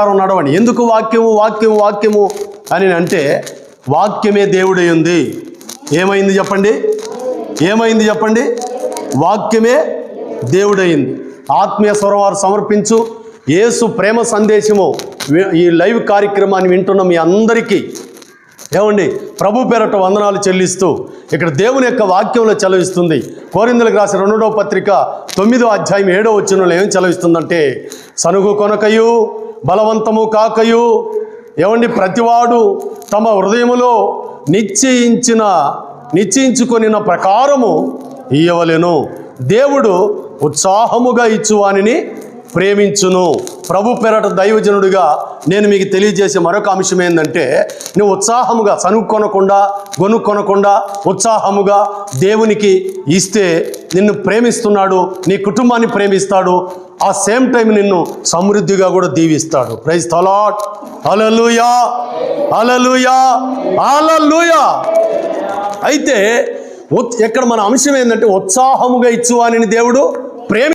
ఉన్నాడు అని ఎందుకు వాక్యము వాక్యము వాక్యము అని అంటే వాక్యమే దేవుడై ఉంది. ఏమైంది చెప్పండి? ఏమైంది చెప్పండి? వాక్యమే దేవుడైంది ఆత్మీయ స్వరవారు సమర్పించు. ఏసు ప్రేమ సందేశము. ఈ లైవ్ కార్యక్రమాన్ని వింటున్న మీ అందరికీ. ఏమండి? ప్రభు పేరట వందనాలు చెల్లిస్తూ ఇక్కడ దేవుని యొక్క వాక్యంలో చలవిస్తుంది. కోరిందులకు రాసిన రెండవ పత్రిక తొమ్మిదో అధ్యాయం ఏడో వచ్చినలో ఏం చలవిస్తుందంటే సనుగు కొనకయు బలవంతము కాకయు. ఏమండి ప్రతివాడు తమ హృదయములో నిశ్చయించిన నిశ్చయించుకొనిన ప్రకారము ఇయ్యవలెను. దేవుడు ఉత్సాహముగా ఇచ్చువానిని ప్రేమించును. ప్రభు పెరట దైవజనుడిగా నేను మీకు తెలియజేసే మరొక అంశం ఏంటంటే నువ్వు ఉత్సాహముగా చనుక్కొనకుండా గొనుక్కొనకుండా ఉత్సాహముగా దేవునికి ఇస్తే నిన్ను ప్రేమిస్తున్నాడు నీ కుటుంబాన్ని ప్రేమిస్తాడు ఆ సేమ్ టైం నిన్ను సమృద్ధిగా కూడా దీవిస్తాడు. ప్రైజ్ తలాట్ అలలుయా అలలుయా అలలుయా అయితే ఇక్కడ మన అంశం ఏంటంటే ఉత్సాహముగా ఇచ్చువాని దేవుడు ప్రేమి